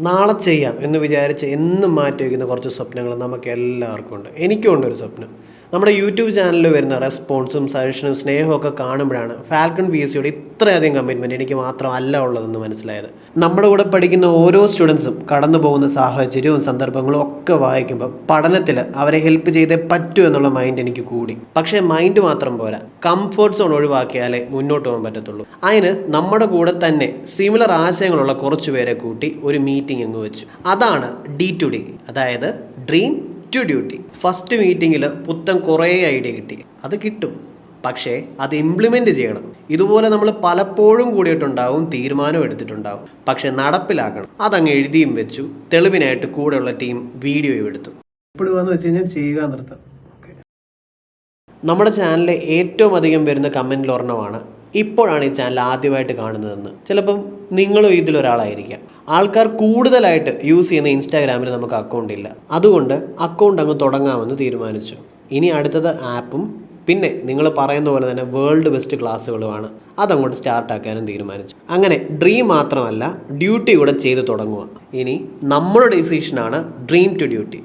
നാളെ ചെയ്യാം എന്ന് വിചാരിച്ച് എന്നും മാറ്റി വയ്ക്കുന്ന കുറച്ച് സ്വപ്നങ്ങൾ നമുക്ക് എല്ലാവർക്കും ഉണ്ട്. എനിക്കും ഉണ്ട് ഒരു സ്വപ്നം. നമ്മുടെ യൂട്യൂബ് ചാനലിൽ വരുന്ന റെസ്പോൺസും സജഷനും സ്നേഹവും ഒക്കെ കാണുമ്പോഴാണ് ഫാൽക്കൺ പി എസ് സിയുടെ ഇത്രയധികം കമ്മിറ്റ്മെന്റ് എനിക്ക് മാത്രമല്ല ഉള്ളതെന്ന് മനസ്സിലായത്. നമ്മുടെ കൂടെ പഠിക്കുന്ന ഓരോ സ്റ്റുഡൻസും കടന്നു പോകുന്ന സാഹചര്യവും സന്ദർഭങ്ങളും ഒക്കെ വായിക്കുമ്പോൾ പഠനത്തിൽ അവരെ ഹെൽപ്പ് ചെയ്തേ പറ്റൂ എന്നുള്ള മൈൻഡ് എനിക്ക് കൂടി. പക്ഷേ മൈൻഡ് മാത്രം പോരാ. കംഫർട്ട് സോൺ ഒഴിവാക്കിയാലേ മുന്നോട്ട് പോകാൻ പറ്റത്തുള്ളൂ. അതിന് നമ്മുടെ കൂടെ തന്നെ സിമിലർ ആശയങ്ങളുള്ള കുറച്ച് പേരെ കൂട്ടി ഒരു മീറ്റിംഗ് അങ്ങ് വെച്ചു. അതാണ് ഡി ടു ഡി അതായത് ഡ്രീം ടു ഡ്യൂട്ടി. ഫസ്റ്റ് മീറ്റിങ്ങിൽ പുത്തൻ കുറേ ഐഡിയ കിട്ടി. അത് കിട്ടും. പക്ഷേ അത് ഇംപ്ലിമെന്റ് ചെയ്യണം. ഇതുപോലെ നമ്മൾ പലപ്പോഴും കൂടിയിട്ടുണ്ടാവും തീരുമാനം എടുത്തിട്ടുണ്ടാവും. പക്ഷേ നടപ്പിലാക്കണം. അതങ്ങ് എഴുതിയും വെച്ചു. തെളിവിനായിട്ട് കൂടെയുള്ള ടീം വീഡിയോയും എടുത്തു. എപ്പോഴും വന്ന് വെച്ച് കഴിഞ്ഞാൽ ചെയ്യുക നൃത്തം നമ്മുടെ ചാനലിലെ ഏറ്റവും അധികം വരുന്ന കമന്റിൽ ഒരെണ്ണമാണ്. ഇപ്പോഴാണ് ഈ ചാനൽ ആദ്യമായിട്ട് കാണുന്നതെന്ന്. ചിലപ്പം നിങ്ങളും ഇതിലൊരാളായിരിക്കാം. ആൾക്കാർ കൂടുതലായിട്ട് യൂസ് ചെയ്യുന്ന ഇൻസ്റ്റാഗ്രാമിൽ നമുക്ക് അക്കൗണ്ട് ഇല്ല. അതുകൊണ്ട് അക്കൗണ്ട് അങ്ങ് തുടങ്ങാമെന്ന് തീരുമാനിച്ചു. ഇനി അടുത്തത് ആപ്പും പിന്നെ നിങ്ങൾ പറയുന്ന പോലെ തന്നെ വേൾഡ് ബെസ്റ്റ് ക്ലാസ്സുകളുമാണ് അതങ്ങോട്ട് സ്റ്റാർട്ട് ആക്കാനും തീരുമാനിച്ചു. അങ്ങനെ ഡ്രീം മാത്രമല്ല ഡ്യൂട്ടി കൂടെ ചെയ്ത് തുടങ്ങുക. ഇനി നമ്മുടെ ഡിസിഷനാണ് ഡ്രീം ടു ഡ്യൂട്ടി